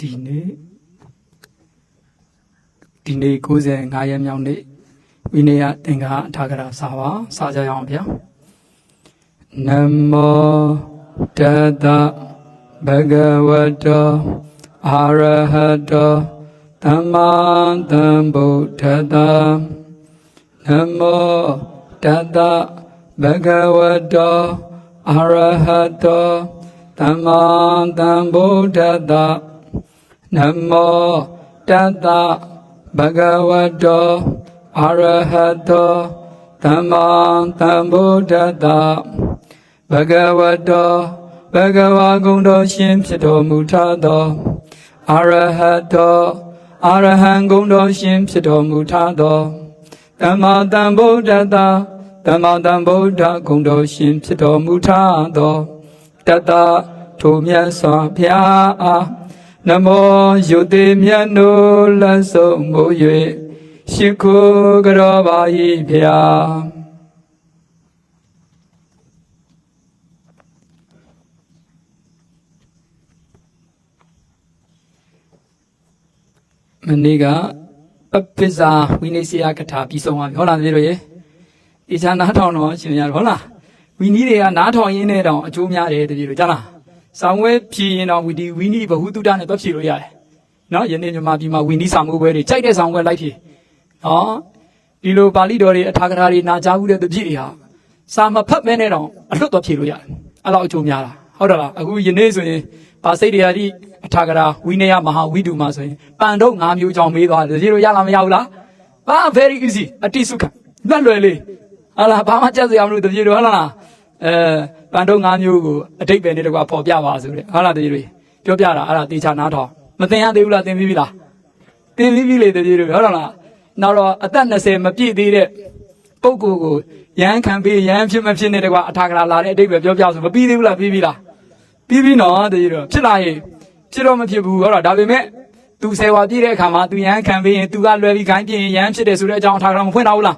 ဒီနေ့ဒီနေ့95ရက်မြောက်နေ့ဝိနည်းသင်္ဃာအထာဂရစာပါစာကြရအောင်ဗျာနမောတတဘဂဝတောအာရဟတောသမ္မာသမ္ဗုဒ္ဓတ္တနမောတတဘဂဝတောအာရဟတောသမ္မာသမ္ဗုဒ္ဓတ္တ နမောတတဘဂဝတောအာရဟတောသမ္မာသမ္ဗုဒ္ဓတ္တဘဂဝတောဘဂဝါဂုဏ်တော်ရှင်ဖြစ်တော်မူထသောအာရဟတောအာရဟံဂုဏ်တော်ရှင်ဖြစ်တော်မူထသောသမ္မာသမ္ဗုဒ္ဓတ္တသမ္မာသမ္ဗုဒ္ဓဂုဏ်တော်ရှင်ဖြစ်တော်မူထသောတတ္တထိုမြတ်စွာဘုရားအား နမောယုတိမြတ်နိုးလက်ဆုံးမူ၍ရှိခိုးကြောပါ၏ဖျားမနေ့ကပပိဇာဝိနည်းစရာကထာပြီးဆုံးပါပြီဟုတ်လားတပည့်တို့ရေဒီချာနားထောင်တော့ရှင်ရဟုတ်လားဝီနီးတွေကနားထောင်ရင်းနဲ့တောင်အကျိုးများတယ်တပည့်တို့ကြားလား ဆောင်းဝဲဖြည်ရင်တော့ဝီဒီဝီနီးဘဟုတုတနဲ့တွက်ဖြည်လို့ရတယ်နော်ယနေ့မြန်မာပြည်မှာဝီနီးဆောင်မှုပွဲတွေကြိုက်တဲ့ဆောင်ပွဲလိုက်ဖြည်နော်ဒီလိုပါဠိတော်တွေအထာဂရာတွေနာကြားဘူးတဲ့တပည့်တွေဟာစာမဖတ်မဲနဲ့တောင်အလွတ်တော်ဖြည်လို့ရတယ်အဲ့လောက်အကျိုးများတာဟုတ်တယ်လားအခုယနေ့ဆိုရင်ပါစိတ်တရားဒီအထာဂရာဝိနည်းမဟာဝိတုမှာဆိုရင်ပန်တော့၅မျိုးကြောင့်မေးသွားတယ်တပည့်တို့ရလားမရဘူးလားဘာ very easy အတိစုခလွတ်လွယ်လေးဟာလားဘာမှကြက်စရာမလိုတပည့်တို့ဟုတ်လားအဲ ပန်တော့၅မျိုးကိုအတိတ်ပဲနဲ့တကွာပေါ်ပြပါဆိုတဲ့ဟုတ်လားတပည့်တို့ပြောပြတာအဲ့ဒါတေချာနားထောင်မသိရသေးဘူးလားသင်ပြီးပြီလားသင်ပြီးပြီလေတပည့်တို့ဟုတ်လားနောက်တော့အသက်20မပြည့်သေးတဲ့ပုဂ္ဂိုလ်ကိုရဟန်းခံပြီးရဟန်းဖြစ်မဖြစ်နဲ့တကွာအထာဂရာလာတဲ့အတိတ်ပဲပြောပြဆိုမပြီးသေးဘူးလားပြီးပြီလားပြီးပြီနော်တပည့်တို့ဖြစ်လာရင်ဖြစ်တော့မဖြစ်ဘူးဟုတ်လားဒါပေမဲ့သူဆယ်ဝါပြည့်တဲ့အခါမှာသူရဟန်းခံပြီးရင်သူကလွယ်ပြီးခိုင်းပြရင်ရဟန်းဖြစ်တယ်ဆိုတဲ့အကြောင်းအထာဂရာမဖွင့်တော့ဘူးလား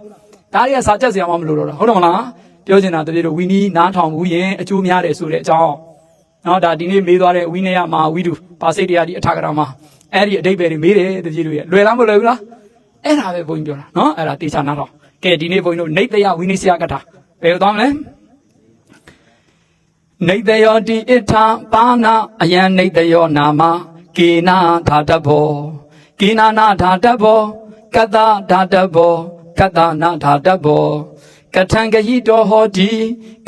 ဒါတွေကစာချက်စရာမှမလိုတော့တာဟုတ်တယ်မလား ပြောချင်တာတပည့်တို့ဝီနီးနားထောင်ဘူးရင်အကျိုးများတယ်ဆိုတဲ့အကြောင်းနော်ဒါဒီနေ့မေးသွားတဲ့ဝိနည်းမဟာဝိတုပါစိတ်တရားဒီအထာဂရာမှာအဲ့ဒီအတိတ်ပဲတွေမေးတယ်တပည့်တို့ရဲ့လွယ်လားမလွယ်ဘူးလားအဲ့ဒါပဲဘုန်းကြီးပြောတာနော်အဲ့ဒါတေချာနားထောင်ကဲဒီနေ့ဘုန်းကြီးတို့နေတယဝိနည်းဆရာကထာဘယ်လိုသွားမလဲနေတယောတိဣထာပါဏအယံနေတယောနာမကေနာဓာတဘောကေနာနာဓာတဘောကတ္တဓာတဘောကတ္တနာဓာတဘော ကထံဂဟိတောဟောတိ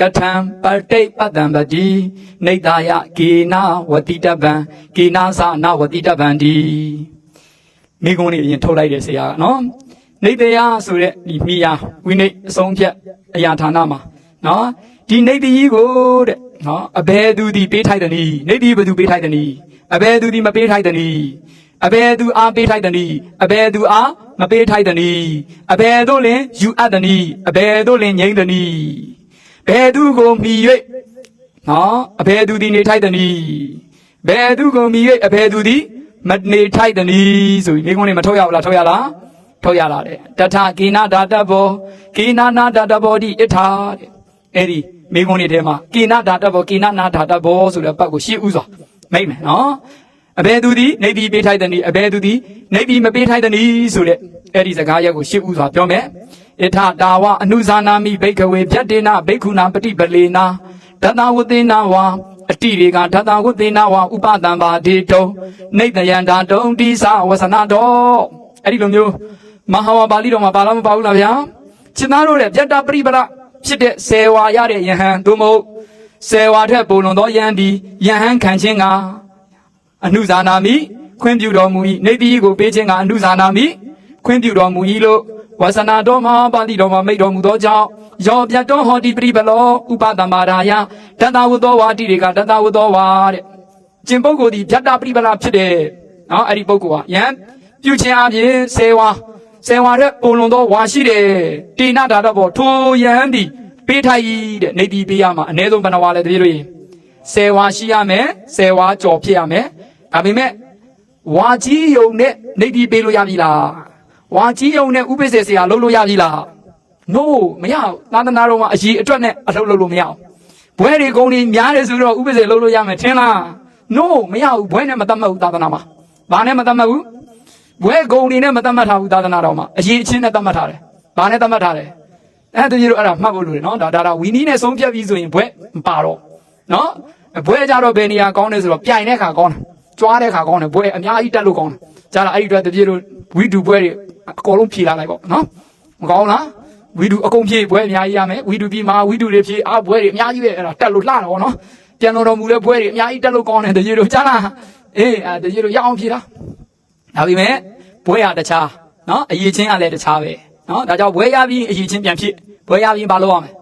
ကထံပတိပတ္တံပတိနေတယကေနာဝတိတပံကေနာသနာဝတိတပံတိမိကုန်းလေးအရင်ထုတ်လိုက်တယ်ဆရာကနော်နေတယဆိုတဲ့ဒီမိယာဝိနိအဆုံးဖြတ်အရာဌာနမှာနော်ဒီနေတကြီးကိုတဲ့နော်အဘယ်သူဒီပေးထိုက်တယ်နီနေတကြီးဘယ်သူပေးထိုက်တယ်နီအဘယ်သူဒီမပေးထိုက်တယ်နီ အဘယ်သူအားပေးထိုက်တယ်နီအဘယ်သူအားမပေးထိုက်တယ်နီအဘယ်တို့လင်ယူအပ်တယ်နီအဘယ်တို့လင်ငြိမ့်တယ်နီဘယ်သူကိုမှီ၍နော်အဘယ်သူဒီနေထိုက်တယ်နီဘယ်သူကိုမှီ၍အဘယ်သူဒီမနေထိုက်တယ်နီဆိုပြီးမိကုန်းလေးမထုတ်ရဘူးလားထုတ်ရလားထုတ်ရလာတယ်တထကေနာဓာတဘောကေနာနာဓာတဘောဒီအထာတဲ့အဲ့ဒီမိကုန်းလေးထဲမှာကေနာဓာတဘောကေနာနာဓာတဘောဆိုတဲ့ပတ်ကိုရှေ့ဥစွာမိတ်မယ်နော် အဘယ်သူဒီနေပြီးပေးထိုက်တဲ့နီအဘယ်သူဒီနေပြီးမပေးထိုက်တဲ့နီဆိုတဲ့အဲ့ဒီစကားရက်ကိုရှေ့ဥစွာပြောမယ်အထတာဝအနုဇာနာမိဘိကဝေဖြတ်တေနာဘိက္ခုနာပฏิပလေနာတတဝသေနာဝါအတိတွေကဓာတဝသေနာဝါဥပတံပါဒေတုံနေတယံဓာတုံတိသဝဆနာတော်အဲ့ဒီလိုမျိုးမဟာဝါပါဠိတော်မှာပါလားမပါဘူးလားဗျာရှင်းသားတို့ရဲ့ပြတ္တပရိပဒဖြစ်တဲ့ဆယ်ဝါရတဲ့ယဟန်သို့မဟုတ်ဆယ်ဝါထက်ပုံလွန်သောယဟန်ဒီယဟန်ခံခြင်းက အနုဇာနာမိခွင့်ပြုတော်မူ၏နေတိကိုပေးခြင်းကအနုဇာနာမိခွင့်ပြုတော်မူ၏လို့ဝါစနာတော်မှာပါဠိတော်မှာမိတ်တော်မူသောကြောင့်ယောပြတ်တော်ဟောတိပရိပလောဥပတမ္မာရာယတတဝတ္တောဝါတိတွေကတတဝတ္တောဝါတဲ့ကျင်ပုဂ္ဂိုလ်ဒီပြတ္တပရိပလာဖြစ်တယ်နော်အဲ့ဒီပုဂ္ဂိုလ်ကယဟန်ပြုခြင်းအပြင်ဆယ်ဝါဆယ်ဝါတဲ့ပုံလွန်သောဝါရှိတယ်တေနဒါတော့ဘောထိုယဟန်ဒီပေးထိုက်တဲ့နေတီပေးရမှာအ ਨੇ ဆုံးဘယ်နှဝါလဲတပည့်တို့ဆယ်ဝါရှိရမယ်ဆယ်ဝါကြော်ဖြစ်ရမယ် ဒါပေမဲ့ဝါကြီးယုံနဲ့နေတီပေးလို့ရပြီလားဝါကြီးယုံနဲ့ဥပိ္ပစေဆရာလုပ်လို့ရပြီလား no မရဘူးသာသနာတော်မှာအကြီးအတွက်နဲ့အလုပ်လုပ်လို့မရဘူးဘွဲတွေကုန်းတွေများတယ်ဆိုတော့ဥပိ္ပစေလုပ်လို့ရမယ်ထင်လား no မရဘူးဘွဲနဲ့မတတ်မှတ်ဘူးသာသနာမှာဘာနဲ့မသတ်မှတ်ဘူးဘွဲဂုံတွေနဲ့မသတ်မှတ်ထားဘူးသာသနာတော်မှာအရေးအချင်းနဲ့သတ်မှတ်ထားတယ်ဘာနဲ့သတ်မှတ်ထားတယ်အဲ့တကြီးတို့အဲ့ဒါမှတ်ဖို့လိုတယ်နော်ဒါဒါဒါဝီနီးနဲ့ဆုံးဖြတ်ပြီးဆိုရင်ဘွဲမပါတော့နော်ဘွဲကြတော့ဘယ်နေရာကောင်းလဲဆိုတော့ပြိုင်တဲ့ခါကောင်းတယ် ကြွားတဲ့ခါကောင်းတယ်ပွဲအများကြီးတက်လို့ကောင်းတယ်ကြားလားအဲ့ဒီအတွက်တပြေလို့ဝီဒူပွဲတွေအကုန်လုံးဖြေလာလိုက်ပေါ့နော်မကောင်းလားဝီဒူအကုန်ဖြေပွဲအများကြီးရမယ်ဝီဒူပြီးမှဝီဒူတွေဖြေအပွဲတွေအများကြီးပဲအဲ့ဒါတက်လို့လှတာပေါ့နော်ပြန်တော်တော်မူတဲ့ပွဲတွေအများကြီးတက်လို့ကောင်းတယ်တပြေလို့ကြားလားအေးအဲ့တပြေလို့ရအောင်ဖြေတာဒါပေမဲ့ပွဲရတခြားနော်အရေးချင်းကလည်းတခြားပဲနော်ဒါကြောင့်ပွဲရပြီးအရေးချင်းပြန်ဖြေပွဲရပြီးမလုပ်ရမယ်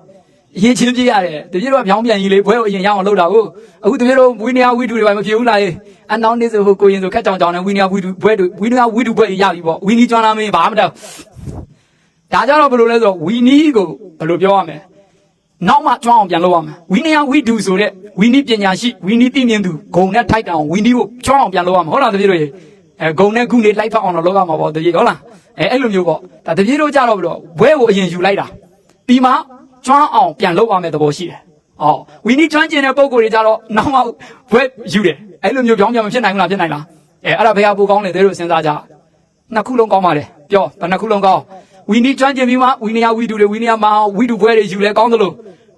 အရေးချင်းပြရတယ်တပြည့်တော့ပြောင်းပြန်ကြီးလေဘွဲကိုအရင်ရအောင်လုပ်တာကိုအခုတပြည့်တော့ဝီနီယာဝီဒူတွေဘာမဖြစ်ဘူးလားလေအနောက်နေ့ဆိုဟိုကိုရင်ဆိုခက်ကြောင်ကြောင်နဲ့ဝီနီယာဝီဒူဘွဲတို့ဝီနီယာဝီဒူဘွဲရပြီပေါ့ဝီနီကျွမ်းလာမင်းဘာမှမတောက်ဒါကြောင့်တော့ဘယ်လိုလဲဆိုတော့ဝီနီကိုဘယ်လိုပြောရမလဲနောက်မှကျွမ်းအောင်ပြန်လုပ်ရမယ်ဝီနီယာဝီဒူဆိုတဲ့ဝီနီပညာရှိဝီနီသိမြင်သူဂုံနဲ့ထိုက်တောင်ဝီနီကိုကျွမ်းအောင်ပြန်လုပ်ရမှာဟုတ်လားတပြည့်တို့ရေအဲဂုံနဲ့ခုနေလိုက်ဖက်အောင်တော့လောကမှာပေါ့တကြီးဟုတ်လားအဲအဲ့လိုမျိုးပေါ့ဒါတကြီးတို့ကြတော့ပြီးတော့ဘွဲကိုအရင်ယူလိုက်တာပြီးမှ ကျွမ်းအောင်ပြန်လုပ်ရမယ့်သဘောရှိတယ်။အော်ဝီနီကျွမ်းကျင်တဲ့ပုံကိုယ်တွေကြတော့နောက်မှဘွဲယူတယ်အဲ့လိုမျိုးပြောင်းပြန်မဖြစ်နိုင်ဘူးလားဖြစ်နိုင်လားအဲအဲ့ဒါဘယ်ဟာပိုကောင်းလဲသေးတို့စဉ်းစားကြနှစ်ခုလုံးကောင်းပါလေပြောဘယ်နှစ်ခုလုံးကောင်းဝီနီကျွမ်းကျင်ပြီးမှဝီနီယာဝီဒူတွေဝီနီယာမဝီဒူဘွဲတွေယူလဲကောင်းသလို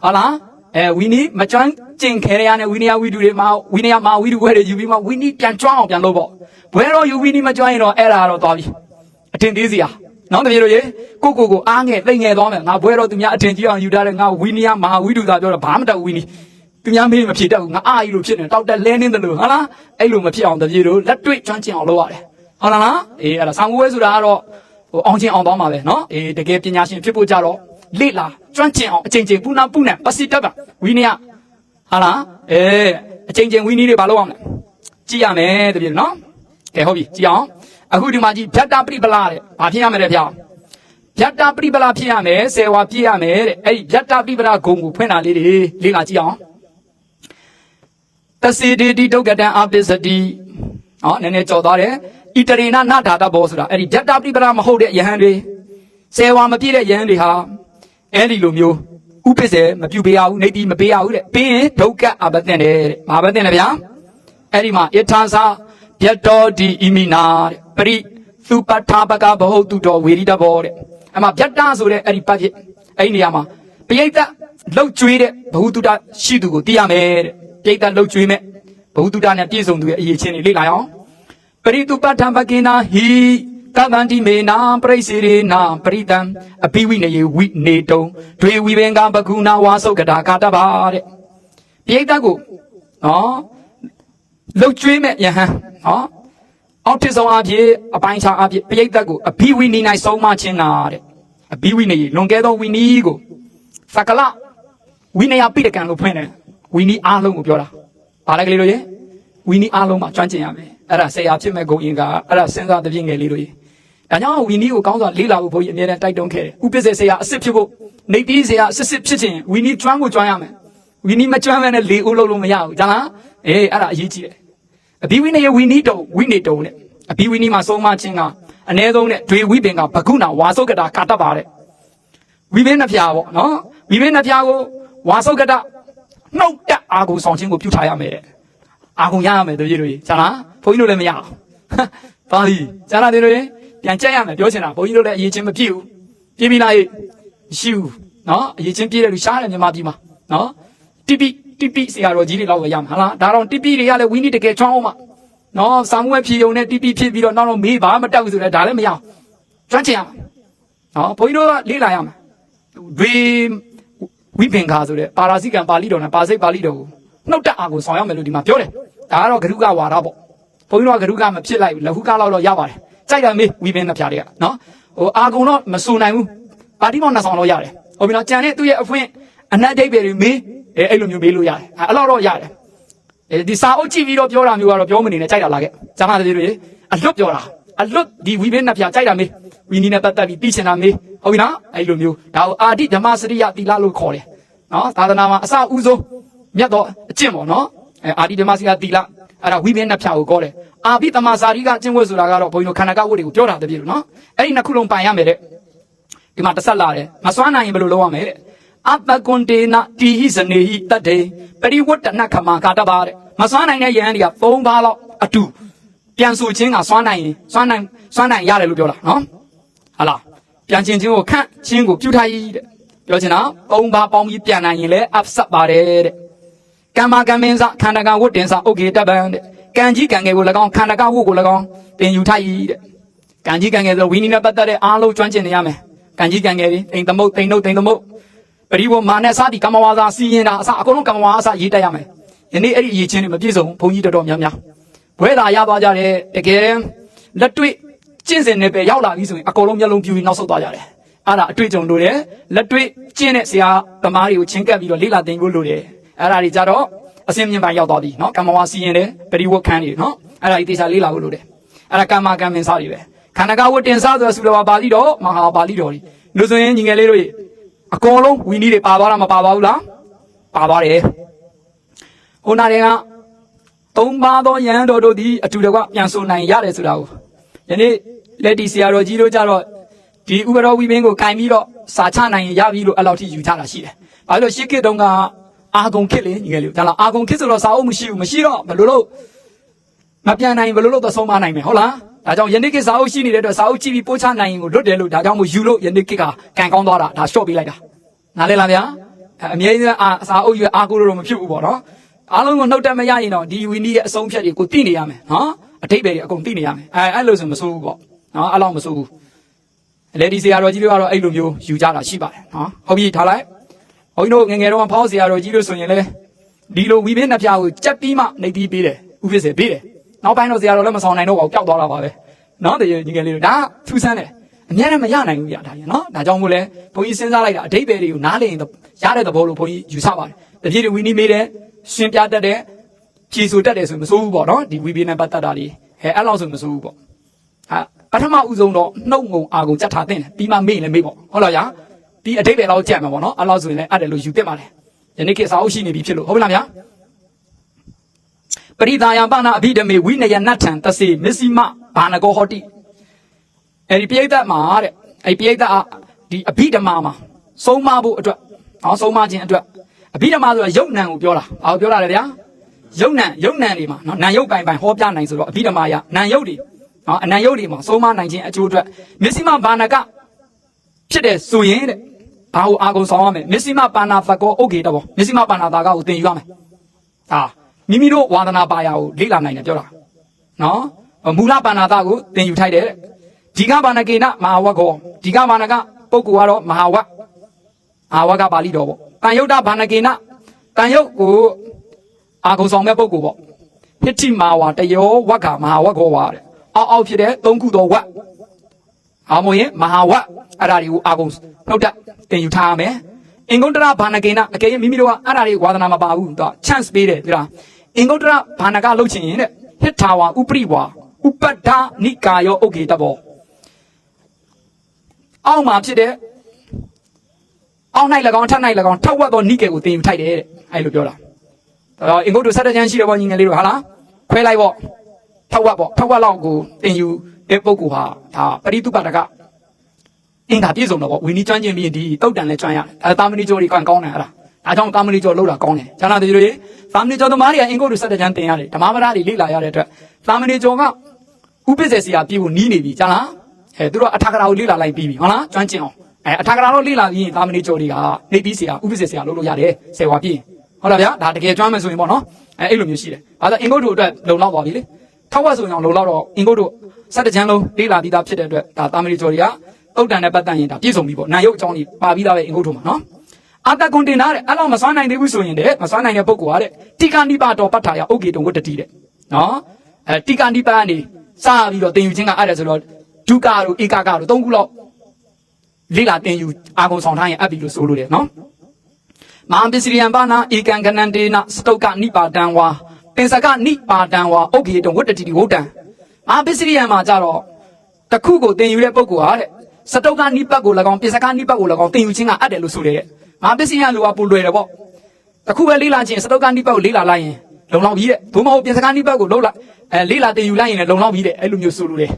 ဟုတ်လားအဲဝီနီမကျွမ်းကျင်ခဲရရနဲ့ဝီနီယာဝီဒူတွေမှာဝီနီယာမဝီဒူဘွဲတွေယူပြီးမှဝီနီပြန်ကျွမ်းအောင်ပြန်လုပ်ပေါ့ဘွဲတော့ယူပြီးနီးမကျွမ်းရင်တော့အဲ့ဒါတော့သွားပြီအထင်သေးစရာ နော်တပြေတို့ရေကိုကိုကိုအားငယ်သိငယ်သွားမယ်ငါဘွဲတော့သူများအထင်ကြီးအောင်ယူထားတယ်ငါဝီနီယာမဟာဝီဒူသာပြောတော့ဘာမှမတက်ဘူးဝီနီသူများမေးမဖြေတတ်ဘူးငါအားကြီးလို့ဖြစ်နေတောက်တက်လဲနေတယ်လို့ဟုတ်လားအဲ့လိုမဖြစ်အောင်တပြေတို့လက်တွေ့ကျွမ်းကျင်အောင်လုပ်ရတယ်ဟုတ်လားလားအေးအဲ့ဒါဆောင်းဝဲဆိုတာကတော့ဟိုအောင်ချင်းအောင်သွားမှာပဲနော်အေးတကယ်ပညာရှင်ဖြစ်ဖို့ကြတော့လေ့လာကျွမ်းကျင်အောင်အချိန်ချင်းပူနာပူနံပစီတက်ပါဝီနီယာဟာလားအေးအချိန်ချင်းဝီနီတွေဘာလုပ်အောင်လဲကြည့်ရမယ်တပြေနော်ကဲဟုတ်ပြီကြည့်အောင် အခုဒီမှာကြည့်ဖြတ်တာပရိပလာတဲ့ဘာဖြစ်ရမလဲဗျာဖြတ်တာပရိပလာဖြစ်ရမယ်ဆယ်ဝါပြည့်ရမယ်တဲ့အဲ့ဒီဖြတ်တာပရိပလာဂုံကိုဖွင့်တာလေးတွေလေ့လာကြည့်အောင်တစေတေတိဒုက္ကတံအပစ္စတိဟောနည်းနည်းကြော်သွားတယ်ဣတရေနနာဓာတဘောဆိုတာအဲ့ဒီဖြတ်တာပရိပလာမဟုတ်တဲ့ယဟန်တွေဆယ်ဝါမပြည့်တဲ့ယဟန်တွေဟာအဲ့ဒီလိုမျိုးဥပ္ပစေမပြုပေးရဘူးနေတိမပေးရဘူးတဲ့ပြီးရင်ဒုက္ခအပတ္တန်တဲ့ဘာပတ္တန်လဲဗျာအဲ့ဒီမှာဣထာသာပြတ်တော်ဒီဣမိနာတဲ့ ပရိသုပထာပကဘဟုတုတော်ဝေရိတဘောတဲ့အမှပြတ်တာဆိုတဲ့အဲ့ဒီပတ်ဖြစ်အဲ့ဒီနေရာမှာပိဋကလှုပ်ကြွေးတဲ့ဘဟုတုတရှိသူကိုသိရမယ်တဲ့ပိဋကလှုပ်ကြွေးမဲ့ဘဟုတုတနဲ့ပြည့်စုံသူရဲ့အရေးချင်းတွေလေ့လာရအောင်ပရိသုပထာပကိနာဟိကဗန္တိမေနာပရိစေရေနာပရိတံအပိဝိနေယဝိနေတုံဒွေဝိဘင်္ဂဘကုနာဝါစုတ်ကတာကာတပါတဲ့ပိဋကကိုနော်လှုပ်ကျွေးမဲ့ယဟန်ဟော အောက်ထစ်ဆုံးအဖြစ်အပိုင်းခြားအဖြစ်ပရိသတ်ကိုအဘိဝိနီ၌ဆုံးမခြင်းတာတဲ့အဘိဝိနီလွန်ကဲသောဝိနီကိုသကလဝိနယပိတကံလို့ဖွင့်တယ်ဝိနီအားလုံးကိုပြောတာဘာလဲကလေးတို့ရေဝိနီအားလုံးမှာကျွမ်းကျင်ရမယ်အဲ့ဒါဆရာဖြစ်မဲ့ဂုံရင်ကအဲ့ဒါစဉ်းစားတဲ့ပြည့်ငယ်လေးတို့ရေဒါကြောင့်ဝီနီကိုကောင်းစွာလေးလာဖို့ဘုန်းကြီးအမြဲတမ်းတိုက်တွန်းခဲ့တယ်ဥပ္ပစေဆရာအစ်စ်ဖြစ်ဖို့နေတီးဆရာအစ်စ်ဖြစ်ခြင်းဝီနီကျွမ်းကိုကျွမ်းရမယ်ဝီနီမကျွမ်းမဲ့နဲ့လေဦးလုံးလို့မရဘူးဒါလားအေးအဲ့ဒါအရေးကြီးတယ် အဘိဝိနယဝိနိတုံဝိနေတုံနဲ့အဘိဝိနိမှာဆုံးမခြင်းကအ ਨੇ ဆုံးနဲ့ဒွေဝိပင်ကဘကုဏဝါစုတ်ကတာကာတတ်ပါတဲ့ဝိပင်နှဖျားပေါ့နော်ဝိပင်နှဖျားကိုဝါစုတ်ကတာနှုတ်တက်အာကိုဆောင်ခြင်းကိုပြုထားရမယ်တဲ့အာကိုရရမယ်တို့ကြီးတို့ကြီးဇာလားဘုန်းကြီးတို့လည်းမရအောင်ပါလီဇာလားတို့ကြီးပြန်ကြက်ရမယ်ပြောချင်တာဘုန်းကြီးတို့လည်းအရေးချင်းမပြည့်ဘူးပြည့်ပြီလားမရှိဘူးနော်အရေးချင်းပြည့်တယ်လူရှားတယ်မြန်မာပြည်မှာနော်တိပိတိပိဆရာတော်ကြီးတွေလောက်ပဲရမှာဟာလားဒါတော့တိပိတွေကလည်းဝိနည်းတကယ်ချောင်းအောင်မှာ နော်စာမှုဝဲဖြေုံနဲ့တိပိဖြစ်ပြီးတော့နောက်တော့မေးပါမတောက်ဆိုလဲဒါလည်းမရအောင်ကျွမ်းကျင်ရမှာနော်ဘုန်းကြီးတို့ကလေ့လာရမှာတွေဝိပင်္ဂါဆိုတဲ့ပါရာဇိကံပါဠိတော်နဲ့ပါစိတ်ပါဠိတော်ကိုနှုတ်တက်အားကိုဆောင်ရမယ်လို့ဒီမှာပြောတယ်ဒါကတော့ဂရုကဝါဒပေါ့ဘုန်းကြီးတို့ကဂရုကမဖြစ်လိုက်ဘူးလဟုကလောက်တော့ရပါတယ်ကြိုက်တယ်မေးဝိပင်နှဖျားတွေကနော်ဟိုအာကုံတော့မဆူနိုင်ဘူးပါတိမောင်နှစ်ဆောင်တော့ရတယ်ဟုတ်ပြီနော်ကြံတဲ့သူ့ရဲ့အဖွင့်အနတ်ဒိတ်ပဲတွေမေးအဲအဲ့လိုမျိုးမေးလို့ရတယ်အဲအဲ့လောက်တော့ရတယ် အဲဒီစာအုပ်ကြည့်ပြီးတော့ပြောတာမျိုးကတော့ပြောမနေနဲ့ကြိုက်တာလားခဲ့ဇာမတေတွေအလွတ်ပြောတာအလွတ်ဒီဝိဘင်းနှစ်ပြကြိုက်တာမေးဝီနီနဲ့ပတ်သက်ပြီးပြီးချင်တာမေးဟုတ်ပြီနော်အဲ့လိုမျိုးဒါကိုအာတိဓမ္မစရိယတိလလို့ခေါ်တယ်နော်သာသနာမှာအစဦးဆုံးမြတ်တော့အကျင့်ပေါ့နော်အဲအာတိဓမ္မစရိယတိလအဲ့ဒါဝိဘင်းနှစ်ပြကိုခေါ်တယ်အာပိတမစာရိကကျင့်ဝတ်ဆိုတာကတော့ဘုန်းကြီးတို့ခန္ဓာကဝတ်တွေကိုပြောတာတပြည့်လို့နော်အဲ့ဒီနှစ်ခုလုံးပိုင်ရမယ်တဲ့ဒီမှာတစ်ဆက်လာတယ်မစွမ်းနိုင်ရင်ဘယ်လိုလုပ်ရမလဲတဲ့ အပကွန်တေနတီဟိဇနေဟိတတ္တေပရိဝတ္တနခမကာတပါတဲ့မစွမ်းနိုင်တဲ့ယဟန်တွေက၃ပါးလောက်အတူပြန်ဆိုခြင်းကစွမ်းနိုင်ရင်စွမ်းနိုင်စွမ်းနိုင်ရတယ်လို့ပြောတာနော်ဟာလားပြန်ကျင်ခြင်းကိုခန့်ခြင်းကိုပြုထားရည်တဲ့ပြောချင်တာသုံးပါးပေါင်းပြီးပြန်နိုင်ရင်လည်းအပ်ဆက်ပါတယ်တဲ့ကမ္မကမ္မင်းစခန္ဓာကဝတ်တင်စဥကေတပံတဲ့ကံကြီးကံငယ်ကို၎င်းခန္ဓာကဝတ်ကို၎င်းသင်ယူထားရည်တဲ့ကံကြီးကံငယ်ဆိုဝိနည်းနဲ့ပတ်သက်တဲ့အားလုံးကျွမ်းကျင်နေရမယ်ကံကြီးကံငယ်တွေတိမ်သမုတ်တိမ်နှုတ်တိမ်သမုတ် ပရိဝမာနဲ့စသည်ကမ္မဝါစာစီရင်တာအစအကုန်လုံးကမ္မဝါစာရေးတက်ရမယ်ယနေ့အဲ့ဒီအရေးချင်းတွေမပြည့်စုံဘုန်းကြီးတော်တော်များများဘွဲသာရသွားကြတယ်တကယ်လက်တွေ့ကျင့်စဉ်နဲ့ပဲရောက်လာပြီဆိုရင်အကုန်လုံးမျက်လုံးပြူပြီးနောက်ဆုတ်သွားကြတယ်အဲ့ဒါအတွေ့အကြုံလို့တယ်လက်တွေ့ကျင့်တဲ့ဆရာသမားတွေကိုချင်းကပ်ပြီးတော့လေ့လာသင်ဖို့လိုတယ်အဲ့ဒါတွေကြတော့အစင်းမြင်ပိုင်းရောက်သွားပြီနော်ကမ္မဝါစီရင်တယ်ပရိဝတ်ခန်းတွေနော်အဲ့ဒါဒီတေချာလေ့လာဖို့လိုတယ်အဲ့ဒါကမ္မကံမင်စားတွေပဲခန္ဓာကဝတ္တင်စားဆိုတာဆိုတော့ပါဠိတော်မဟာပါဠိတော်တွေလူဆိုရင်ညီငယ်လေးတို့ အကုန်လုံးဝီနည်းတွေပါသွားတာမပါပါဘူးလားပါသွားတယ်ဟိုနာတွေကသုံးပါးသောယဟန်တော်တို့သည်အတူတကွပြန်ဆိုနိုင်ရတယ်ဆိုတာကိုယနေ့လက်တီဆရာတော်ကြီးတို့ကြတော့ဒီဥပရောဝိပင်းကိုကင်ပြီးတော့စာချနိုင်ရင်ရပြီလို့အဲ့လောက်ထိယူထားတာရှိတယ်။ဘာလို့ရှစ်ခေတ်တုန်းကအာဂုံခေတ်လေညီကလေးဒါလားအာဂုံခေတ်ဆိုတော့စာအုပ်မရှိဘူးမရှိတော့ဘယ်လိုလို့မပြန်နိုင်ဘယ်လိုလို့သဆုံးမနိုင်မယ်ဟုတ်လား။ ဒါကြောင့်ယနေ့ခေတ်စာအုပ်ရှိနေတဲ့အတွက်စာအုပ်ကြည့်ပြီးပို့ချနိုင်ရင်ကိုလွတ်တယ်လို့ဒါကြောင့်မို့ယူလို့ယနေ့ခေတ်ကကန်ကောင်းသွားတာဒါရှော့ပေးလိုက်တာ။နားလည်လားဗျာ။အဲ့အမြဲတမ်းအာစာအုပ်ရွယ်အာကိုလို့တော့မဖြစ်ဘူးပေါ့နော်။အားလုံးကိုနှုတ်တက်မရရင်တော့ဒီဝီနီရဲ့အဆုံးဖြတ်တွေကိုသိနေရမယ်နော်အတိတ်ပဲတွေအကုန်သိနေရမယ်အဲအဲ့လိုဆိုမဆိုးဘူးပေါ့နော်အဲ့လောက်မဆိုးဘူးလေဒီဆရာတော်ကြီးတို့ကတော့အဲ့လိုမျိုးယူကြတာရှိပါတယ်နော်ဟုတ်ပြီထားလိုက်ဘုန်းကြီးတို့ငယ်ငယ်တော့ဖောင်းဆရာတော်ကြီးတို့ဆိုရင်လေဒီလိုဝီပင်းနှစ်ပြားကိုကြက်ပြီးမှနှိပ်ပြီးပေးတယ်ဥပ္ပစ္စေပေးတယ် နောက်ပိုင်းတော့ဆရာတော်လည်းမဆောင်နိုင်တော့ပါဘူးပျောက်သွားတာပါပဲနော်တကယ်ညီငယ်လေးတို့ဒါထူးဆန်းတယ်အများနဲ့မရနိုင်ဘူးပြဒါကြီးနော်ဒါကြောင့်မို့လဲဘုန်းကြီးစဉ်းစားလိုက်တာအတိတ်ပဲတွေကိုနားလည်ရင်တော့ရတဲ့သဘောလို့ဘုန်းကြီးယူဆပါတယ်တပြည့်တွေဝီနီမေးတယ်ရှင်းပြတတ်တယ်ဖြေဆိုတတ်တယ်ဆိုမစိုးဘူးပေါ့နော်ဒီဝီပင်းနဲ့ပတ်သက်တာတွေဟဲအဲ့လောက်ဆိုမစိုးဘူးပေါ့ဟာပထမဦးဆုံးတော့နှုတ်ငုံအာကုန်ကြက်ထားတဲ့ပြီးမှမေ့ရင်လည်းမေ့ပေါ့ဟုတ်လားဗျာဒီအတိတ်ပဲလောက်ကြက်မှာပေါ့နော်အဲ့လောက်ဆိုရင်လည်းအဲ့တယ်လို့ယူပြစ်ပါလေယနေ့ခေတ်စာအုပ်ရှိနေပြီဖြစ်လို့ဟုတ်လားဗျာ ပရိသာယပနာအဘိဓမေဝိနယနတ်ထံတစေမစ္စည်းမဘာနကောဟောတိအဲ့ဒီပိဋကတ်မှာတဲ့အဲ့ဒီပိဋကတ်ကဒီအဘိဓမ္မာမှာဆုံးမဖို့အတွက်ဟောဆုံးမခြင်းအတွက်အဘိဓမ္မာဆိုတာယုတ်နံကိုပြောတာဘာကိုပြောတာလဲဗျာယုတ်နံယုတ်နံတွေမှာနော်နံယုတ်ပိုင်ပိုင်ဟောပြနိုင်ဆိုတော့အဘိဓမ္မာယနံယုတ်တွေနော်အနံယုတ်တွေမှာဆုံးမနိုင်ခြင်းအကျိုးအတွက်မစ္စည်းမဘာနကဖြစ်တဲ့ဆိုရင်တဲ့ဘာကိုအာကုန်ဆောင်ရမလဲမစ္စည်းမပါဏာသကောဥကေတဘောမစ္စည်းမပါဏာသာကကိုသင်ယူရမယ်အာ မိမိတို့ဝါသနာပါရာကိုလေ့လာနိုင်တယ်ပြောတာနော်မူလပါဏာတကိုသင်ယူထိုက်တယ်ဒီကဘာနကေနမဟာဝတ်ကောဒီကဘာနကပုဂ္ဂိုလ်ကတော့မဟာဝတ်အာဝတ်ကပါဠိတော်ပေါ့တန်ယုတ်တဘာနကေနတန်ယုတ်ကိုအာကုံဆောင်မဲ့ပုဂ္ဂိုလ်ပေါ့ဟိတိမာဝါတယောဝတ်ကမဟာဝတ်ကောပါတဲ့အောက်အောက်ဖြစ်တဲ့သုံးခုသောဝတ်အာမို့ရင်မဟာဝတ်အဲ့ဒါတွေကိုအာကုံနှုတ်တက်သင်ယူထားရမယ်အင်္ဂုတ္တရဘာနကေနအကယ်၍မိမိတို့ကအဲ့ဒါတွေဝါသနာမပါဘူးတော့ chance ပေးတယ်ပြောတာ အင်္ဂုတ္တရဘာနကလှုပ်ချင်ရင်တဲ့ဟိထာဝါဥပရိဝါဥပတ္ထနိကာယောဥကေတဘောအောက်မှာဖြစ်တဲ့အောက်၌၎င်းထပ်၌၎င်းထောက်ဝက်သောနိကေကိုသင်ယူထိုက်တယ်တဲ့အဲ့လိုပြောတာဒါတော့အင်္ဂုတ္တဆက်တဲ့ချမ်းရှိတယ်ပေါ့ညီငယ်လေးတို့ဟာလားခွဲလိုက်ပေါ့ထောက်ဝက်ပေါ့ထောက်ဝက်လောက်ကိုသင်ယူတဲ့ပုဂ္ဂိုလ်ဟာဒါပရိတုပတကအင်္ဂါပြည့်စုံတော့ပေါ့ဝီနီကျွမ်းကျင်ပြီးဒီတုတ်တန်လဲကျွမ်းရတယ်အဲတာမဏိကျော်တွေကကောင်းတယ်အဲ့ဒါ ဒါကြောင့်တာမဏိကျော်လောက်တာကောင်းတယ်ကျန်တာတည်းတွေတာမဏိကျော်သမားတွေကအင်္ဂုတ္တဆက်တဲ့ချမ်းတင်ရတယ်ဓမ္မပဒတွေလေ့လာရတဲ့အတွက်တာမဏိကျော်ကဥပ္ပစ္စေစီယာပြီးဖို့နီးနေပြီကျန်လားအဲသူတို့အထာကရာကိုလေ့လာလိုက်ပြီးပြီဟုတ်လားကျွမ်းကျင်အောင်အဲအထာကရာတော့လေ့လာပြီးရင်တာမဏိကျော်တွေကနေပြီးစီယာဥပ္ပစ္စေစီယာလုပ်လို့ရတယ်ဆယ်ဝါပြီးဟုတ်လားဗျာဒါတကယ်ကျွမ်းမယ်ဆိုရင်ပေါ့နော်အဲအဲ့လိုမျိုးရှိတယ်ဘာလို့အင်္ဂုတ္တအတွက်လုံလောက်သွားပြီလေထောက်ဝက်ဆိုရင်အောင်လုံလောက်တော့အင်္ဂုတ္တဆက်တဲ့ချမ်းလုံးလေ့လာပြီးသားဖြစ်တဲ့အတွက်ဒါတာမဏိကျော်တွေကတုတ်တန်နဲ့ပတ်သက်ရင်ဒါပြည့်စုံပြီပေါ့နာယုတ်အကြောင်းကြီးပါပြီးသားပဲအင်္ဂုတ္တမှာနော် အာတကွန်တင်ထားတဲ့အဲ့လောက်မစွမ်းနိုင်သေးဘူးဆိုရင်တဲ့မစွမ်းနိုင်တဲ့ပုဂ္ဂိုလ်ဟာတဲ့တိကနိပါတော်ပဋ္ဌာယဥကေတုံဝတ္တတိတဲ့နော်အဲတိကနိပါကနေစပြီးတော့တင်ယူခြင်းကအဲ့ဒါဆိုတော့ဒုက္ခတို့ဧကကတို့သုံးခုလောက်လိလာတင်ယူအာကုံဆောင်ထားရင်အပ်ပြီလို့ဆိုလို့တယ်နော်မဟာပစ္စရိယံပါနာဧကံကနန္တေနစတုတ်ကနိပါတံဝါပင်စကနိပါတံဝါဥကေတုံဝတ္တတိဝုဒ္ဒံမဟာပစ္စရိယံမှာကြတော့တခုကိုတင်ယူတဲ့ပုဂ္ဂိုလ်ဟာတဲ့စတုကနိပတ်ကို၎င်းပစ္စကနိပတ်ကို၎င်းတင်ယူခြင်းကအပ်တယ်လို့ဆိုတယ်တဲ့ ငါပစ္စည်းရလူကပူလွယ်တယ်ပေါ့တခုပဲလေးလာခြင်းစတုကနိပတ်ကိုလေးလာလိုက်ရင်လုံလောက်ပြီတဲ့ဘုမဟုတ်ပစ္စကနိပတ်ကိုလုံလိုက်အဲလေးလာတင်ယူလိုက်ရင်လည်းလုံလောက်ပြီတဲ့အဲ့လိုမျိုးဆိုလို့တယ်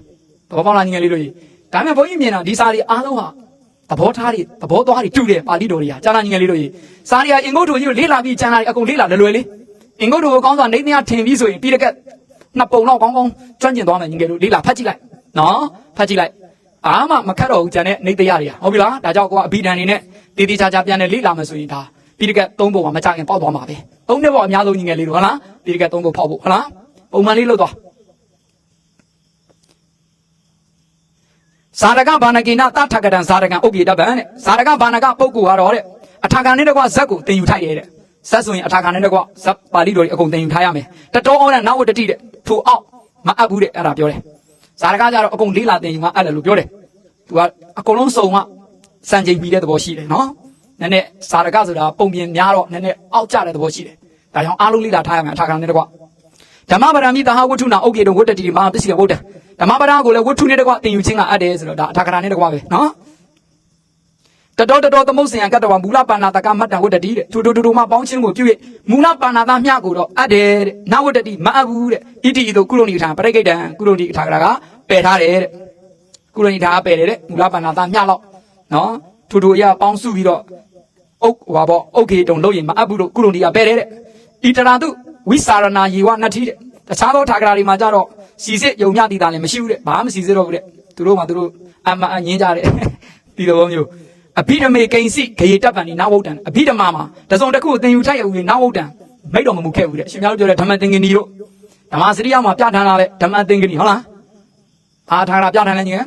သဘောပေါက်လားညီငယ်လေးတို့ကြီးဒါပေမဲ့ဘုန်းကြီးမြင်တာဒီစာတွေအားလုံးဟာသဘောထားတွေသဘောသွားတွေတူတယ်ပါဠိတော်တွေဟာကျန်လာညီငယ်လေးတို့ကြီးစာတွေဟာအင်္ဂုတ္တကြီးကိုလေးလာပြီးကျန်လာတယ်အကုန်လေးလာလွယ်လွယ်လေးအင်္ဂုတ္တကိုကောင်းစွာနေမရထင်ပြီးဆိုရင်ပြီးတကက်နှစ်ပုံတော့ကောင်းကောင်းကျွမ်းကျင်သွားမယ်ညီငယ်တို့လေးလာဖတ်ကြည့်လိုက်နော်ဖတ်ကြည့်လိုက်အားမမခတ်တော့ဘူးကြံတဲ့နေတရားတွေကဟုတ်ပြီလားဒါကြောင့်ကိုကအဘိဓမ္မာနေနဲ့ တည်တည်ချာချာပြန်နေလေးလာမယ်ဆိုရင်ဒါပြီးတကက်သုံးပုံမှာမကြခင်ပေါက်သွားမှာပဲသုံးတဲ့ပေါ့အများဆုံးညီငယ်လေးတို့ဟုတ်လားပြီးတကက်သုံးပုံဖောက်ဖို့ဟုတ်လားပုံမှန်လေးလို့သွားဇာတကဘာနကိနတထကတံဇာတကံဥပ္ပိတပံတဲ့ဇာတကဘာနကပုဂ္ဂိုလ်ကတော့တဲ့အထာကံနဲ့တကွဇက်ကိုတင်ယူထိုက်တယ်တဲ့ဇက်ဆိုရင်အထာကံနဲ့တကွဇက်ပါဠိတော်ကြီးအကုန်တင်ယူထားရမယ်တတော်အောင်တဲ့နောက်ဝတ္တတိတဲ့ထိုအောက်မအပ်ဘူးတဲ့အဲ့ဒါပြောတယ်ဇာတကကြတော့အကုန်လေးလာတင်ယူမှအဲ့တယ်လို့ပြောတယ်သူကအကုန်လုံးစုံမှ စံချိန်ပြီးတဲ့သဘောရှိတယ်နော်နည်းနည်းဇာတကဆိုတာပုံပြင်များတော့နည်းနည်းအောက်ကျတဲ့သဘောရှိတယ်ဒါကြောင့်အားလုံးလေးလာထားရမယ်အထာကံနဲ့တကွဓမ္မပဒံမိသဟဝတ္ထုနာဥကေတုံဝတ္တတိမဟာပစ္စည်းဝတ္တဓမ္မပဒံကိုလည်းဝတ္ထုနဲ့တကွတင်ယူခြင်းကအပ်တယ်ဆိုတော့ဒါအထာကံနဲ့တကွပဲနော်တတော်တတော်သမုတ်စင်ယံကတ္တဝမူလပါဏာတကမတ္တဝတ္တတိတဲ့ထူထူထူထူမှပေါင်းချင်းကိုပြု၍မူလပါဏာသားမျှကိုတော့အပ်တယ်တဲ့နဝတ္တတိမအပ်ဘူးတဲ့ဣတိဤသို့ကုလုံဤထာပရိကိတံကုလုံဤထာကရာကပယ်ထားတယ်တဲ့ကုလုံဤထာကပယ်တယ်တဲ့မူလပါဏာသားမျှလောက် နော်ထူထူအရာပေါင်းစုပြီးတော့အုတ်ဟွာပေါ့အုတ်ခေတုံလို့ရင်မအပ်ဘူးလို့ကုလုံဤကပယ်တယ်တဲ့ဣတရာတုဝိစာရဏယေဝနတ္တိတဲ့တခြားသောထာကရာတွေမှာကြတော့စီစစ်ယုံညတိတာလည်းမရှိဘူးတဲ့ဘာမှမစီစစ်တော့ဘူးတဲ့သူတို့မှသူတို့အမအငင်းကြတယ်ဒီလိုမျိုးအဘိဓမေကိဉ္စီဂေတပ္ပန်ဒီနာဝုတ်တံအဘိဓမ္မာမှာတစုံတစ်ခုသင်ယူထိုက်ရဦးရင်နာဝုတ်တံမိတ်တော်မမူခဲ့ဘူးတဲ့အရှင်များတို့ပြောတဲ့ဓမ္မသင်္ကနီတို့ဓမ္မစရိယမှာပြဋ္ဌာန်းလာတဲ့ဓမ္မသင်္ကနီဟုတ်လားအာထာဂရာပြဋ္ဌာန်းလဲညီက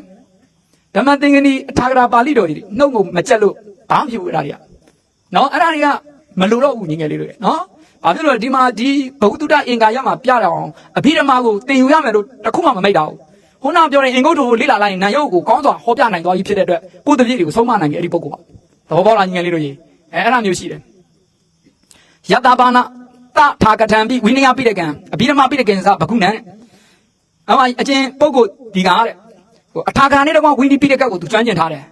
ဓမ္မသင်္ကနီအထာဂရာပါဠိတော်ကြီးနှုတ်ကိုမကြက်လို့ဘာမှဖြစ်ဘူးအဲ့ဒါတွေကနော်အဲ့ဒါတွေကမလိုတော့ဘူးညီငယ်လေးတို့နော်ဘာဖြစ်လို့လဲဒီမှာဒီဘဂုတ္တအင်္ဂါရမှာပြတော့အောင်အဘိဓမ္မာကိုသင်ယူရမယ်လို့တခုမှမမိတ်တာဘူးခုနပြောတဲ့အင်္ဂုတ္တကိုလေ့လာလိုက်ရင်နာယုတ်ကိုကောင်းစွာဟောပြနိုင်သွားပြီဖြစ်တဲ့အတွက်ကိုယ်တပည့်တွေကိုဆုံးမနိုင်ခဲ့အဲ့ဒီပုဂ္ဂိုလ်ပါသဘောပေါက်လားညီငယ်လေးတို့ရေအဲအဲ့ဒါမျိုးရှိတယ်ယတဘာနာတထာကထံပိဝိနည်းပိတကံအဘိဓမ္မာပိတကံစဘကုနံအမအချင်းပုဂ္ဂိုလ်ဒီကားတဲ့ဟို အထာကံနဲ့တော့ဝိနည်းပိတကံကိုသူကျွမ်းကျင်ထားတယ်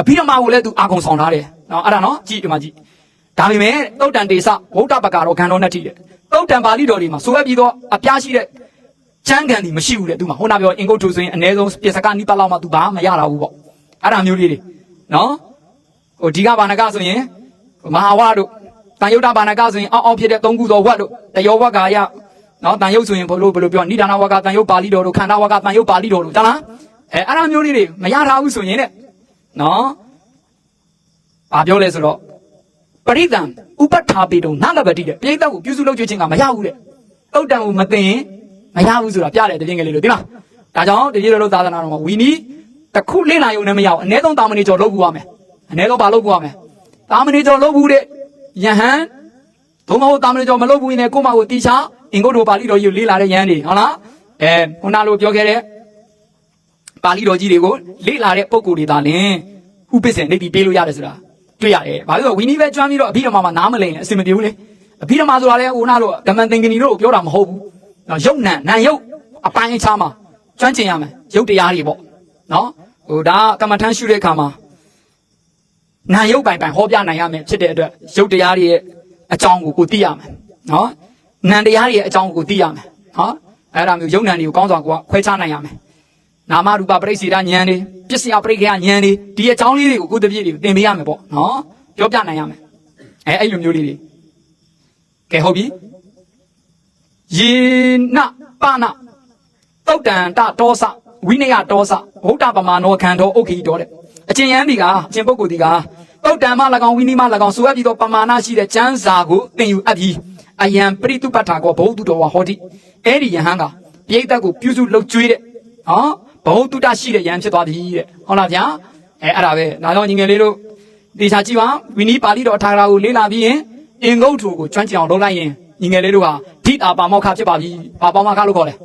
အဘိဓမ္မာကိုလည်းသူအာကုံဆောင်ထားတယ်နော်အဲ့ဒါနော်ကြည့်ဒီမှာကြည့်ဒါပေမဲ့သုတ်တန်တေစဝုဒ္ဓပကာရောဂန္ဓောနဲ့ထိတယ်သုတ်တန်ပါဠိတော်တွေမှာဆိုရပြီးတော့အပြားရှိတဲ့ကျမ်းဂန်ဒီမရှိဘူးတဲ့သူမှာဟိုနာပြောအင်္ဂုတ္ထုဆိုရင်အ ਨੇ ဆုံးပြစ္စကနိပတ်လောက်မှသူဘာမှမရတာဘူးပေါ့အဲ့ဒါမျိုးလေးတွေနော်ဟိုဒီကဘာနကဆိုရင်မဟာဝါတို့တန်ယုတ်တဘာနကဆိုရင်အောက်အောက်ဖြစ်တဲ့သုံးခုသောဝတ်တို့တယောဝတ်ကာယနော်တန်ယုတ်ဆိုရင်ဘလို့ဘလို့ပြောနိဒာနဝတ်ကတန်ယုတ်ပါဠိတော်တို့ခန္ဓာဝတ်ကတန်ယုတ်ပါဠိတော်တို့တလား အဲအဲ့ဒါမျိုးလေးတွေမရထားဘူးဆိုရင်တဲ့နော်ဘာပြောလဲဆိုတော့ပရိသံဥပဋ္ဌာပေတုံနလဘတိတဲ့ပြိဿကိုပြုစုလုပ်ကြွခြင်းကမရဘူးတဲ့တုတ်တံကိုမသိရင်မရဘူးဆိုတာပြတယ်တပြင်းကလေးလို့ဒီလားဒါကြောင့်တပြည့်တော်သာသနာတော်မှာဝီနီတစ်ခုလင့်လာရုံနဲ့မရဘူးအ ਨੇ ဆုံးတာမဏေကျော်လုပ်ဘူးရမယ်အ ਨੇ တော့ဘာလုပ်ဖို့ရမလဲတာမဏေကျော်လုပ်ဘူးတဲ့ယဟန်ဒုမဟုတ်တာမဏေကျော်မလုပ်ဘူးရင်လည်းကိုယ့်မကိုတီချအင်္ဂုတ္တပါဠိတော်ကြီးကိုလေးလာတဲ့ယဟန်တွေဟုတ်လားအဲခုနလိုပြောခဲ့တဲ့ ပါဠိတော်ကြီးတွေကိုလေးလာတဲ့ပုံကိုယ်တွေသာလင်ဥပ္ပစ္စေနေပြီးပေးလို့ရတယ်ဆိုတာတွေ့ရတယ်ဘာလို့လဲဝီနီပဲကျွမ်းပြီးတော့အဘိဓမ္မာမှာနားမလည်ရင်အဆင်မပြေဘူးလေအဘိဓမ္မာဆိုတာလည်းဟိုနာလိုဓမ္မသင်္ကနီတို့ကိုပြောတာမဟုတ်ဘူးနော်ယုတ်နံနံယုတ်အပိုင်းအခြားမှာကျွမ်းကျင်ရမယ်ယုတ်တရားတွေပေါ့နော်ဟိုဒါကမ္မထမ်းရှုတဲ့အခါမှာနာယုတ်ပိုင်ပိုင်ဟောပြနိုင်ရမယ်ဖြစ်တဲ့အတွက်ယုတ်တရားတွေရဲ့အကြောင်းကိုကိုသိရမယ်နော်နံတရားတွေရဲ့အကြောင်းကိုသိရမယ်နော်အဲ့ဒါမျိုးယုတ်နံတွေကိုကောင်းစွာကိုခွဲခြားနိုင်ရမယ် နာမရူပပရိစ္ဆေဒဉာဏ်တွေပစ္စယပရိက္ခယဉာဏ်တွေဒီအကြောင်းလေးတွေကိုကိုတပြည့်တွေကိုသင်ပေးရမယ်ပေါ့နော်ပြောပြနိုင်ရမယ်အဲအဲ့လိုမျိုးလေးတွေကဲဟုတ်ပြီယေနပနတုတ်တန်တတောစဝိနယတောစဘုဒ္ဓပမာနောခန္ဓောဥက္ခိတောတဲ့အကျဉ်ယန်းဒီကအကျဉ်ပုဂ္ဂိုလ်ဒီကတုတ်တန်မ၎င်းဝိနိမ၎င်းဆိုအပ်ပြီးတော့ပမာဏရှိတဲ့ကျမ်းစာကိုသင်ယူအပ်ပြီးအယံပရိတုပ္ပထာကောဘုဒ္ဓတော်ဝဟောတိအဲ့ဒီယဟန်ကပြိဿတ်ကိုပြုစုလှုပ်ကြွေးတဲ့ဟော ဘုဒ္ဓတရှိတဲ့ယဟန်ဖြစ်သွားပြီတဲ့ဟုတ်လားဗျာအဲအဲ့ဒါပဲဒါကြောင့်ညီငယ်လေးတို့ဒီချာကြည့်ပါဝိနိပါဠိတော်အထာဂရာကိုလေ့လာပြီးရင်အင်္ဂုတ္ထုကိုကျွမ်းကျင်အောင်လုပ်လိုက်ရင်ညီငယ်လေးတို့ဟာဓိတာပါမောက္ခဖြစ်ပါပြီပါပါမောက္ခလို့ခေါ်တယ်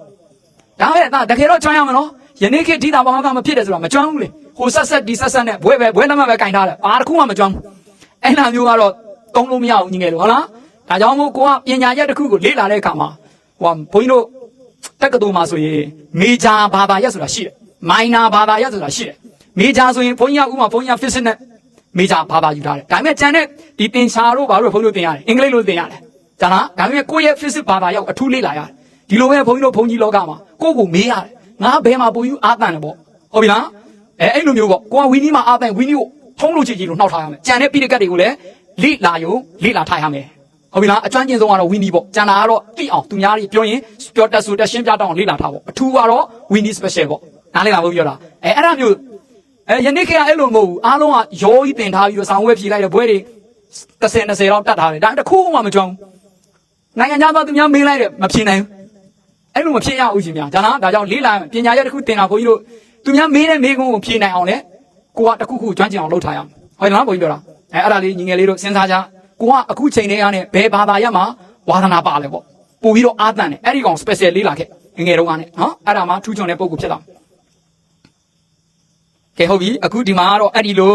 ဒါပဲဒါတကယ်တော့ကျွမ်းရမယ်နော်ယနေ့ခေတ်ဓိတာဘာမှမဖြစ်တယ်ဆိုတာမကျွမ်းဘူးလေဟိုဆက်ဆက်ဒီဆက်ဆက်နဲ့ဘွဲပဲဘွဲလက်မှတ်ပဲကင်ထားတယ်ဘာတစ်ခုမှမကျွမ်းဘူးအဲ့နာမျိုးကတော့တုံးလို့မရဘူးညီငယ်တို့ဟုတ်လားဒါကြောင့်မို့ကိုကပညာရက်တစ်ခုကိုလေ့လာတဲ့အခါမှာဟိုဘုန်းကြီးတို့ တက္ကသိုလ်မှာဆိုရင်မေဂျာဘာသာရက်ဆိုတာရှိတယ်မိုင်နာဘာသာရက်ဆိုတာရှိတယ်မေဂျာဆိုရင်ဘုန်းကြီးကဥမာဘုန်းကြီးက physics နဲ့မေဂျာဘာသာယူထားတယ်ဒါပေမဲ့ကျန်တဲ့ဒီသင်္ချာတို့ဘာလို့ဘုန်းကြီးတို့သင်ရတယ်အင်္ဂလိပ်လိုသင်ရတယ်ဒါလားဒါပေမဲ့ကိုယ့်ရဲ့ physics ဘာသာရောက်အထူးလေ့လာရတယ်ဒီလိုပဲဘုန်းကြီးတို့ဘုန်းကြီးလောကမှာကိုယ့်ကိုမေးရတယ်ငါဘယ်မှာပုံယူအာတန်လဲပေါ့ဟုတ်ပြီလားအဲအဲ့လိုမျိုးပေါ့ကိုကဝီနီမှာအာတန်ဝီနီကိုထုံးလို့ချီချီလို့နှောက်ထားရမယ်ကြံတဲ့ပိဋကတ်တွေကိုလည်းလိလာယုံလိလာထားရမယ် ဟုတ်ပြီလားအကျွမ်းကျင်ဆုံးကတော့ဝီနီပေါ့ကျန်တာကတော့တိအောင်သူများတွေပြောရင်ပြောတက်ဆိုတက်ရှင်းပြတောင်းလေ့လာထားပေါ့အထူးကတော့ဝီနီ special ပေါ့နားလည်လားဘုရားပြောတာအဲအဲ့ဒါမျိုးအဲယနေ့ခေတ်ကအဲ့လိုမဟုတ်ဘူးအားလုံးကရောကြီးတင်ထားပြီးတော့ဆောင်းဝဲဖြေလိုက်တဲ့ဘွဲတွေ30 20တော့တတ်ထားတယ်ဒါတခုမှမကြောင်းနိုင်ငံခြားသားသူများမေးလိုက်တယ်မဖြေနိုင်ဘူးအဲ့လိုမဖြစ်ရဘူးရှင်ဗျာဒါလားဒါကြောင့်လေးလာပညာရက်တစ်ခုတင်တာဘုန်းကြီးတို့သူများမေးတဲ့မေးခွန်းကိုဖြေနိုင်အောင်လေကိုကတခုခုကျွမ်းကျင်အောင်လုပ်ထားရအောင်ဟုတ်တယ်လားဘုန်းကြီးပြောတာအဲအဲ့ဒါလေးညီငယ်လေးတို့စဉ်းစားကြ ကိုကအခုချိန်လေးအားနဲ့ဘယ်ဘာသာရပ်မှာဝါသနာပါလဲပေါ့ပို့ပြီးတော့အာသန်တယ်အဲ့ဒီကောင် special လေးလာခဲ့ငယ်ငယ်တုန်းကနဲ့နော်အဲ့ဒါမှထူးချွန်တဲ့ပုံကူဖြစ်လာကဲဟုတ်ပြီအခုဒီမှာကတော့အဲ့ဒီလို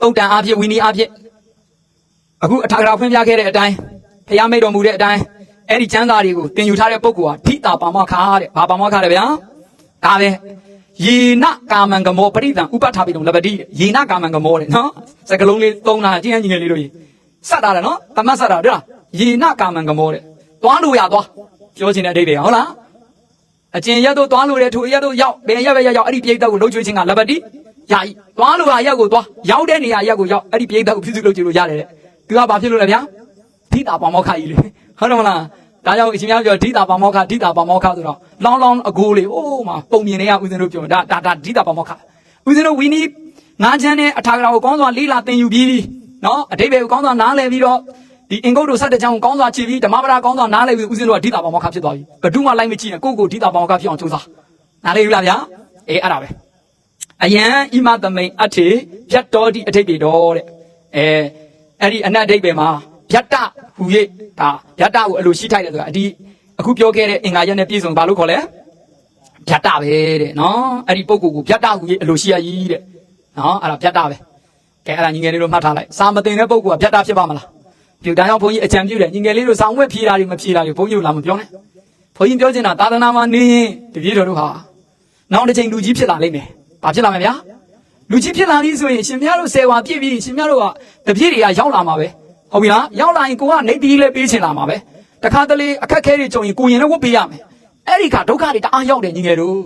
တုတ်တန်အားဖြင့်ဝီနီအားဖြင့်အခုအထာဂရာဖွင့်ပြခဲ့တဲ့အတိုင်းဖျားမိတ်တော်မူတဲ့အတိုင်းအဲ့ဒီကျမ်းစာတွေကိုသင်ယူထားတဲ့ပုဂ္ဂိုလ်ဟာဓိတာပါမခါတဲ့ဘာပါမခါလဲဗျာဒါပဲယေနကာမံကမောပရိသံဥပထာပိတုံလပတိယေနကာမံကမောတဲ့နော်စကလုံးလေးသုံးတာအချင်းချင်းလေးတို့ကြီး စတ်တာတယ်နော်တမတ်စတ်တာတွေ့လားယေနကာမံကမောတဲ့သွားလို့ရသွားပြောချင်တဲ့အဓိပ္ပာယ်ဟုတ်လားအကျင်ရက်တို့သွားလို့တဲ့ထိုရက်တို့ရောက်ဘယ်ရက်ပဲရက်ရောက်အဲ့ဒီပြိတ္တကိုလှုပ်ချွေးခြင်းကလပတိယာဤသွားလို့ဟာရက်ကိုသွားရောက်တဲ့နေရာရက်ကိုရောက်အဲ့ဒီပြိတ္တကိုပြုစုလုပ်ချင်လို့ရတယ်တဲ့သူကဘာဖြစ်လို့လဲဗျာဓိတာပါမောခကြီးလေဟုတ်တယ်မလားဒါကြောင့်အရှင်များပြောဓိတာပါမောခဓိတာပါမောခဆိုတော့လောင်းလောင်းအကိုလေးအိုးမှာပုံမြင်နေရဦးဇင်းတို့ပြောဒါဒါဒါဓိတာပါမောခဦးဇင်းတို့ဝီနီငါးချမ်းနဲ့အထာဂရာကိုကောင်းစွာလေးလာသင်ယူပြီး နော်အတိဘယ်ကိုကောင်းစွာနားလည်ပြီးတော့ဒီအင်္ဂုတ္တဆက်တဲ့ချောင်းကိုကောင်းစွာချီပြီးဓမ္မပဒကောင်းစွာနားလည်ပြီးဦးဇင်းတို့ကဓိတာပါမောခဖြစ်သွားပြီဘယ်သူမှလိုက်မကြည့်နဲ့ကိုယ့်ကိုယ်ဓိတာပါမောခဖြစ်အောင်ကြိုးစားနားလည်ဘူးလားဗျာအေးအဲ့ဒါပဲအယံဣမသမိန်အထေဖြတ်တော်ဒီအထိပ်တွေတော့တဲ့အဲအဲ့ဒီအနတ်အထိပ်ပဲမှာဖြတ်တဟူ၍ဒါဖြတ်တကိုအလိုရှိထိုက်တယ်ဆိုတာအဒီအခုပြောခဲ့တဲ့အင်္ဂါရက်နဲ့ပြည့်စုံဘာလို့ခေါ်လဲဖြတ်တပဲတဲ့နော်အဲ့ဒီပုံကိုကိုဖြတ်တဟူ၍အလိုရှိရကြီးတဲ့နော်အဲ့ဒါဖြတ်တပဲ ကဲအဲ့ဒါညီငယ်လေးတို့မှတ်ထားလိုက်စာမတင်တဲ့ပုံကဖြတ်တဖြစ်ပါမလားပြုဒါကြောင့်ဘုန်းကြီးအကြံပြုတယ်ညီငယ်လေးတို့စာဝတ်ဖြေတာတွေမဖြေတာတွေဘုန်းကြီးတို့လာမပြောနဲ့ဘုန်းကြီးပြောချင်တာသာသနာမှာနေရင်တပည့်တော်တို့ဟာနောက်တစ်ချိန်လူကြီးဖြစ်လာလိမ့်မယ်ဘာဖြစ်လာမလဲဗျာလူကြီးဖြစ်လာပြီဆိုရင်ရှင်မရတို့ဆယ်ဝါပြည့်ပြီရှင်မရတို့ကတပည့်တွေကရောက်လာမှာပဲဟုတ်ပြီလားရောက်လာရင်ကိုကနေတီးလေးပေးချင်လာမှာပဲတခါတလေအခက်ခဲတွေကြုံရင်ကိုရင်လည်းဝတ်ပေးရမယ်အဲ့ဒီခါဒုက္ခတွေတအားရောက်တယ်ညီငယ်တို့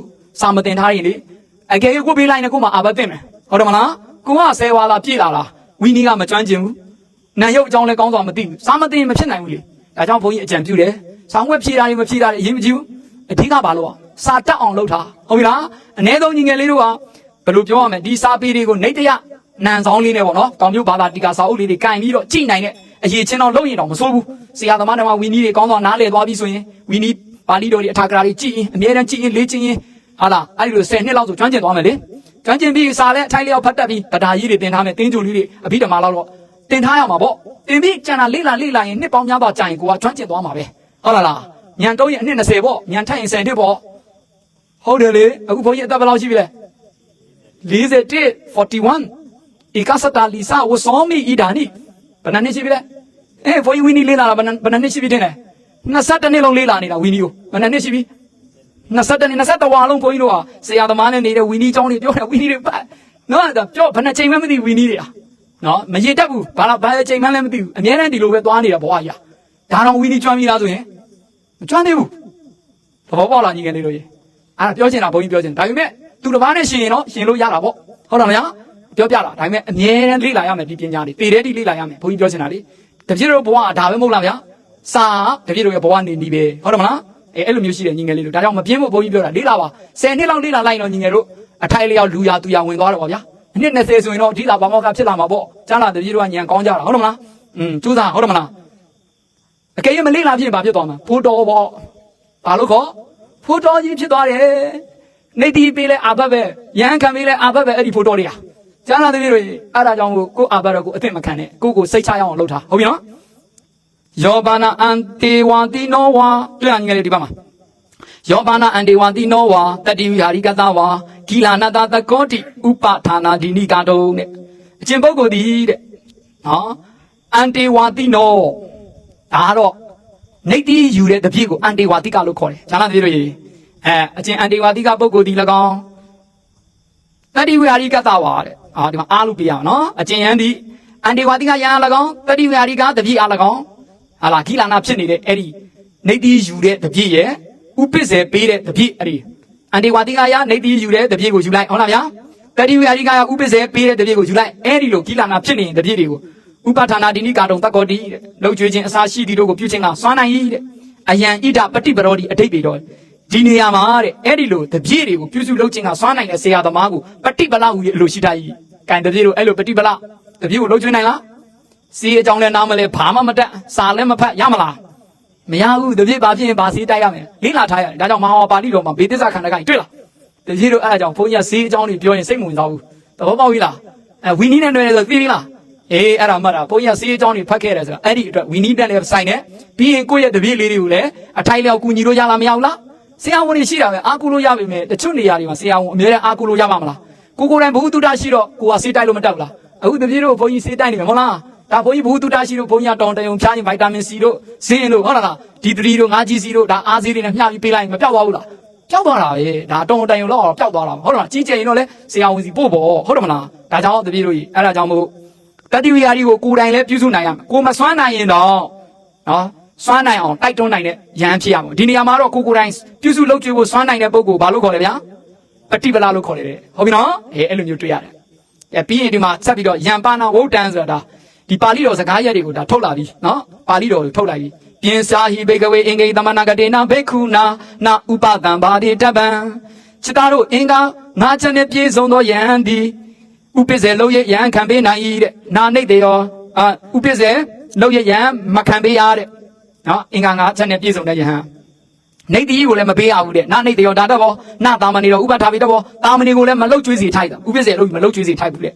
စာမတင်ထားရင်လေအကယ်၍ကိုပေးလိုက်ရင်ကိုမှအာဘသိမယ်ဟုတ်တယ်မလား ကိုကဆယ်ဝါလာပြည့်လာလားဝီနီကမကျွမ်းကျင်ဘူးနန်ရုပ်အကြောင်းလဲကောင်းစွာမသိဘူးစာမတင်ရင်မဖြစ်နိုင်ဘူးလေဒါကြောင့်ဘုန်းကြီးအကြံပြုတယ်ဆောင်းဝက်ဖြေတာတွေမဖြေတာတွေအရင်မကြည့်ဘူးအဓိကဘာလို့อ่ะစာတက်အောင်လုပ်တာဟုတ်ပြီလားအ ਨੇ ဆုံးညီငယ်လေးတို့ကဘယ်လိုပြောရမလဲဒီစာပေတွေကိုနေတရနန်ဆောင်လေးနဲ့ပေါ့နော်တောင်ပြုတ်ဘာသာတီကာစာအုပ်လေးတွေကင်ပြီးတော့ကြည်နိုင်တဲ့အရေးချင်းတော့လုပ်ရင်တော့မစိုးဘူးဆရာသမားတော်ကဝီနီတွေကောင်းစွာနားလည်သွားပြီဆိုရင်ဝီနီပါဠိတော်တွေအထာဂရာတွေကြည်ရင်အမြဲတမ်းကြည်ရင်လေးချင်းရင်ဟာလားအဲ့ဒီလို10နှစ်လောက်ဆိုကျွမ်းကျင်သွားမယ်လေ ကျွမ်းကျင်ပြီးစာလဲအထိုင်လျောက်ဖတ်တတ်ပြီးတရားကြီးတွေတင်ထားမယ်တင်းကြိုလေးတွေအဘိဓမ္မာလောက်တော့တင်ထားရမှာပေါ့တင်ပြီးကျန်တာလေးလာလေးလာရင်နှစ်ပေါင်းများစွာကြာရင်ကိုကကျွမ်းကျင်သွားမှာပဲဟုတ်လားလားညံတော့ရင်အနှစ်20ပေါ့ညံထိုက်ရင်10နှစ်ပေါ့ဟုတ်တယ်လေအခုဘုန်းကြီးအသက်ဘယ်လောက်ရှိပြီလဲ41 41ဧကစတာလီစာဝစောမီဣဒာနိဘယ်နှစ်နှစ်ရှိပြီလဲအဲဘုန်းကြီးဝီနီလေးလာတာဘယ်နှစ်ဘယ်နှစ်နှစ်ရှိပြီတင်လဲ22နှစ်လုံးလေးလာနေတာဝီနီကိုဘယ်နှစ်နှစ်ရှိပြီ 22နှစ်23ဝါလုံးဘုန်းကြီးတို့ဟာဆရာသမားနဲ့နေတဲ့ဝီနီကျောင်းတွေပြောတယ်ဝီနီတွေပတ်နော်ဒါပြောဘယ်နှချိန်မှမသိဝီနီတွေဟာနော်မရေတတ်ဘူးဘာလို့ဘာချိန်မှလည်းမသိဘူးအများနဲ့ဒီလိုပဲသွားနေတာဘဝကြီးဟာဒါတော့ဝီနီကျွမ်းပြီလားဆိုရင်မကျွမ်းသေးဘူးသဘောပေါက်လားညီငယ်လေးတို့ရေအဲ့ဒါပြောချင်တာဘုန်းကြီးပြောချင်ဒါပေမဲ့သူတစ်ပါးနဲ့ရှင်ရင်တော့ရှင်လို့ရတာပေါ့ဟုတ်တယ်မလားပြောပြတာဒါပေမဲ့အမြဲတမ်းလေ့လာရမယ်ဒီပညာတွေတည်တဲ့တိလေ့လာရမယ်ဘုန်းကြီးပြောချင်တာလေတပြည့်တို့ဘဝကဒါပဲမဟုတ်လားဗျာစာတပြည့်တို့ရဲ့ဘဝနေနေပဲဟုတ်တယ်မလား အဲအဲ့လိုမျိုးရှိတယ်ညီငယ်လေးတို့ဒါကြောင့်မပြင်းဖို့ဘုန်းကြီးပြောတာလေ့လာပါ10နှစ်လောက်လေ့လာလိုက်တော့ညီငယ်တို့အထိုက်လျောက်လူရသူရဝင်သွားတော့ပါဗျာအနှစ်20ဆိုရင်တော့ဒီလာဘာမောကဖြစ်လာမှာပေါ့ကြားလာတပြည့်တို့ကညံကောင်းကြတာဟုတ်တယ်မလားอืมကျူးစားဟုတ်တယ်မလားအကယ်၍မလေ့လာဖြစ်ရင်ဘာဖြစ်သွားမှာဖိုးတော်ပေါ့ဘာလို့ခေါ်ဖိုးတော်ကြီးဖြစ်သွားတယ်နေတီးပေးလဲအာဘတ်ပဲရဟန်းခံပေးလဲအာဘတ်ပဲအဲ့ဒီဖိုးတော်တွေဟာကျမ်းစာတပည့်တွေအဲ့ဒါကြောင့်ကိုကိုအာဘတ်တော့ကိုအသိမခံနဲ့ကိုကိုစိတ်ချရအောင်လုပ်ထားဟုတ်ပြီနော် ယောဘာနာအန်တေဝါတိနောဝါတွေ့ရငယ်လေးဒီဘက်မှာယောဘာနာအန်တေဝါတိနောဝါတတိဝိဟာရိကသဝါဂီလာနတသကောတိဥပဌာနာဒီနိကာတုံတဲ့အကျင့်ပုဂ္ဂိုလ်ဒီတဲ့နော်အန်တေဝါတိနောဒါကတော့နေတိယူတဲ့တပြည့်ကိုအန်တေဝါတိကလို့ခေါ်တယ်ဂျာနာတပည့်တို့ရေအဲအကျင့်အန်တေဝါတိကပုဂ္ဂိုလ်ဒီ၎င်းတတိဝိဟာရိကသဝါတဲ့အာဒီမှာအားလို့ပြရအောင်နော်အကျင့်ယန်းဒီအန်တေဝါတိကယံအား၎င်းတတိဝိဟာရိကတပြည့်အား၎င်း ဟာလာဂီလာနာဖြစ်နေတဲ့အဲ့ဒီနေတိယူတဲ့တပြည့်ရဲ့ဥပစ္စေပေးတဲ့တပြည့်အဲ့ဒီအန်တေဝါတိကယနေတိယူတဲ့တပြည့်ကိုယူလိုက်ဟုတ်လားဗျာတတိဝိဟာရိကယဥပစ္စေပေးတဲ့တပြည့်ကိုယူလိုက်အဲ့ဒီလိုဂီလာနာဖြစ်နေတဲ့တပြည့်တွေကိုဥ ဥပဌာနာဒီနိကာတုံတက္ကောတိတဲ့လှုပ်ကြွေးခြင်းအစာရှိသည်တို့ကိုပြုခြင်းကစွမ်းနိုင်၏တဲ့အယံဣဒပฏิပရောဒီအတိတ်ပေတော်ဒီနေရာမှာတဲ့အဲ့ဒီလိုတပြည့်တွေကိုပြုစုလှုပ်ခြင်းကစွမ်းနိုင်တဲ့ဆရာသမားကိုပฏิပလဟူ၍အလိုရှိတတ်၏ကံတပြည့်တို့အဲ့လိုပฏิပလတပြည့်ကိုလှုပ်ကြွေးနိုင်လား စီးအကြောင်းလည်းနားမလဲဘာမှမတတ်စာလည်းမဖတ်ရမလားမရဘူးတပြည့်ဘာဖြစ်ရင်ဘာစီးတိုက်ရမယ်လေးလာထားရတယ်ဒါကြောင့်မဟာပါဠိတော်မှာဘေသစ္စာခန္ဓာကိုတွေ့လားတပြည့်တို့အဲ့ဒါကြောင့်ဘုန်းကြီးကစီးအကြောင်းတွေပြောရင်စိတ်မဝင်စားဘူးသဘောပေါက်ပြီလားအဲဝီနီးနဲ့တွေ့တယ်ဆိုသိပြီလားအေးအဲ့ဒါမှတ်တာဘုန်းကြီးကစီးအကြောင်းတွေဖတ်ခဲ့တယ်ဆိုတာအဲ့ဒီအတွက်ဝီနီးတက်လည်းဆိုင်တယ်ပြီးရင်ကိုယ့်ရဲ့တပည့်လေးတွေကိုလည်းအထိုင်လျောက်ကူညီလို့ရလားမရဘူးလားဆရာဝန်တွေရှိတာပဲအာကူလို့ရပါမယ်တချို့နေရာတွေမှာဆရာဝန်အများနဲ့အာကူလို့ရပါမလားကိုကိုယ်တိုင်ဘုဟုတုတရှိတော့ကိုကစေးတိုက်လို့မတောက်လားအခုတပည့်တို့ဘုန်းကြီးစေးတိုက်နေမယ်မဟုတ်လား ဒါဘုန်းကြီးဘုဟုတုတရှိလို့ဘုန်းကြီးကတောင်တယုံဖြားရင်ဗိုက်တာမင်စီတို့ဇင်းတို့ဟုတ်လားဒီ3တို့ 5G စီတို့ဒါအားစီးတွေနဲ့မျှပြီးပေးလိုက်ရင်မပြောက်သွားဘူးလားပျောက်သွားတာပဲဒါတောင်တယုံတော့ပျောက်သွားတာဟုတ်လားကြီးကျယ်ရင်တော့လေဆရာဝန်စီပို့ပေါ့ဟုတ်တယ်မလားဒါကြောင့်တပည့်တို့ကြီးအဲ့ဒါကြောင့်မို့တတိဝိဟာရီကိုကိုယ်တိုင်လည်းပြုစုနိုင်ရမယ်ကိုမစွမ်းနိုင်ရင်တော့နော်စွမ်းနိုင်အောင်တိုက်တွန်းနိုင်တဲ့ယဟန်ဖြစ်ရမှာဒီနေရာမှာတော့ကိုကိုယ်တိုင်ပြုစုလုပ်ကြွေးဖို့စွမ်းနိုင်တဲ့ပုဂ္ဂိုလ်ဘာလို့ခေါ်လဲဗျာပฏิပလာလို့ခေါ်တယ်တဲ့ဟုတ်ပြီနော်အဲအဲ့လိုမျိုးတွေ့ရတယ်အဲပြီးရင်ဒီမှာဆက်ပြီးတော့ယံပါဏဝုတ်တန်ဆိုတာ ဒါဒီပါဠိတော်စကားရက်တွေကိုဒါထုတ်လာပြီနော်ပါဠိတော်ကိုထုတ်လိုက်ပြီပြင်စာဟိဘေကဝေအင်္ဂိသမနာကတေနာဘေခုနာနာဥပဒံဘာတိတပံချစ်သားတို့အင်္ဂါငါးချက်နဲ့ပြည့်စုံသောယဟန်သည်ဥပစ္စေလောက်ရရန်ခံပေးနိုင်၏တဲ့နာနှိတ်တွေရောအာဥပစ္စေလောက်ရရန်မခံပေးရတဲ့နော်အင်္ဂါငါချက်နဲ့ပြည့်စုံတဲ့ယဟန်နှိတ်တီကိုလည်းမပေးရဘူးတဲ့နာနှိတ်တွေရောဒါတော့ဘောနာတာမဏီရောဥပထာပိတော့ဘောတာမဏီကိုလည်းမလုတ်ကျွေးစီထိုက်တာဥပစ္စေလောက်မလုတ်ကျွေးစီထိုက်ဘူးတဲ့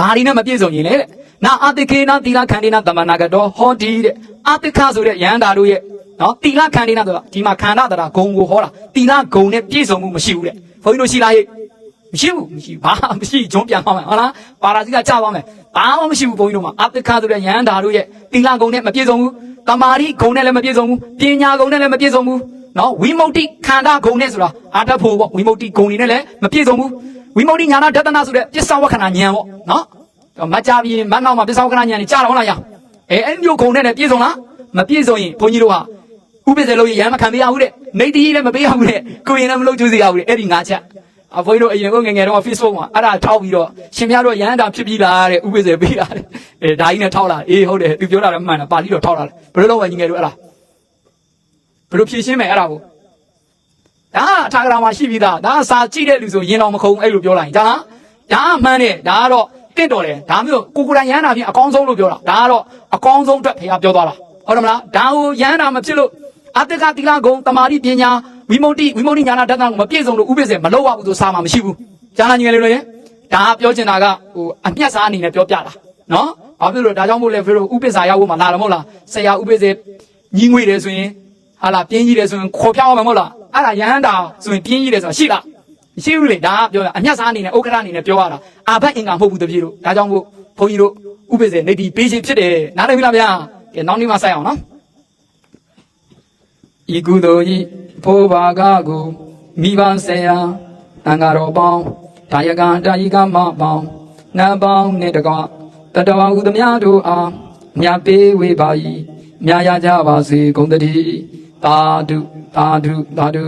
ဘာဒီနဲ့မပြည့်စုံရင်လေတဲ့နာအတိခေနာသီလခန္ဒီနာတမနာကတော့ဟောဒီတဲ့အတိခဆိုတဲ့ယဟန်တာတို့ရဲ့နော်သီလခန္ဒီနာဆိုတာဒီမှာခန္ဓာတရာဂုံကိုဟောတာသီလဂုံနဲ့ပြည့်စုံမှုမရှိဘူးတဲ့ဘုန်းကြီးတို့ရှိလားဟဲ့ မရှိဘူးမရှိဘူးဘာမှမရှိဂျုံပြန်သွားမယ်ဟုတ်လားပါရာဇိကကြာသွားမယ်ဘာမှမရှိဘူးဘုန်းကြီးတို့မှာအတ္တခဆိုတဲ့ယဟန်ဓာတို့ရဲ့သီလဂုံနဲ့မပြည့်စုံဘူးတမာရီဂုံနဲ့လည်းမပြည့်စုံဘူးပညာဂုံနဲ့လည်းမပြည့်စုံဘူးနော်ဝိမု ക്തി ခန္ဓာဂုံနဲ့ဆိုတာအာတဖို့ပေါ့ဝိမု ക്തി ဂုံနေနဲ့လည်းမပြည့်စုံဘူး ဝိမု ക്തി ညာနာဒသနာဆိုတဲ့ပစ္စဝခဏဉာဏ်ပေါ့နော်မကြပြီးမနောက်မှာပစ္စဝခဏဉာဏ်ကြီးကြာတော့လားရအဲအဲ့မျိုးဂုံနဲ့လည်းပြည့်စုံလားမပြည့်စုံရင်ဘုန်းကြီးတို့ဟာဥပ္ပဇေလို့ရဟန်းမခံပေးရဘူးတဲ့နေတီးလည်းမပေးရဘူးတဲ့ကိုရင်လည်းမလုပ်ကြွေးစေရဘူးတဲ့အဲ့ဒီငါချက်အဖိုးတို့အရင်ကငယ်ငယ်တော့ Facebook မှာအဲ့ဒါထောက်ပြီးတော့ရှင်များတို့ရဟန္တာဖြစ်ပြီးလားတဲ့ဥပ္ပဇေပေးတာတဲ့အဲဒါကြီးနဲ့ထောက်လာအေးဟုတ်တယ်သူပြောတာလည်းမှန်တယ်ပါဠိတော်ထောက်လာတယ်ဘယ်လိုလုပ်ဝညီငယ်တို့အဲ့ဒါဘယ်လိုဖြည့်ရှင်းမယ်အဲ့ဒါကို ဒါအထာဂရာမှာရှိပြီးသားဒါစာကြည့်တဲ့လူဆိုရင်တော်မခုံအဲ့လိုပြောလိုက်ရင်ဒါဒါမှန်တယ်ဒါကတော့တင့်တော်တယ်ဒါမျိုးကိုကိုယ်တိုင်ရဟန္တာဖြစ်အကောင်းဆုံးလို့ပြောတာဒါကတော့အကောင်းဆုံးအတွက်ဖေပြောသွားတာဟုတ်တယ်မလားဒါကိုရဟန္တာမဖြစ်လို့အတ္တကတိလဂုံတမာတိပညာဝိမု ക്തി ဝိမု ക്തി ညာနာတတ်တာကိုမပြည့်စုံလို့ဥပ္ပဇေမလုပ်ရဘူးဆိုစာမှာမရှိဘူးကျန်လာညီငယ်လေးတို့ရေဒါကပြောချင်တာကဟိုအမျက်စားအနေနဲ့ပြောပြတာနော်ဘာဖြစ်လို့လဲဒါကြောင့်မို့လဲဖေတို့ဥပ္ပဇာရောက်ဖို့မလာတော့မဟုတ်လားဆရာဥပ္ပဇေညီငွေတယ်ဆိုရင်ဟာလာပြင်းကြီးတယ်ဆိုရင်ခေါ်ဖြောင်းအောင်မဟုတ်လား အဲ့ဒါယဟန္တာဆိုရင်ပြင်းကြီးတယ်ဆိုတာရှိလားမရှိဘူးလေဒါကပြောရအမျက်စားအနေနဲ့ဥက္ကဋ္ဌအနေနဲ့ပြောရတာအာဘတ်အင်္ဂါမဟုတ်ဘူးတပြေတို့ဒါကြောင့်မို့ဘုန်းကြီးတို့ဥပ္ပဇေနေတီပေးခြင်းဖြစ်တယ်နားလည်ပြီလားဗျာကဲနောက်နေ့မှစိုက်အောင်နော်ဤကုသိုလ်ဤဖိုးဘာကကိုမိဘဆရာတန်ဃာတော်ပေါင်းဒါယကတာယိကမပေါင်းနတ်ပေါင်းနှင့်တကွတတဝဟုသမျှတို့အားမြတ်ပေးဝေပါ၏မြာရကြပါစေကုန်တည်း သာဓုသာဓုသာဓု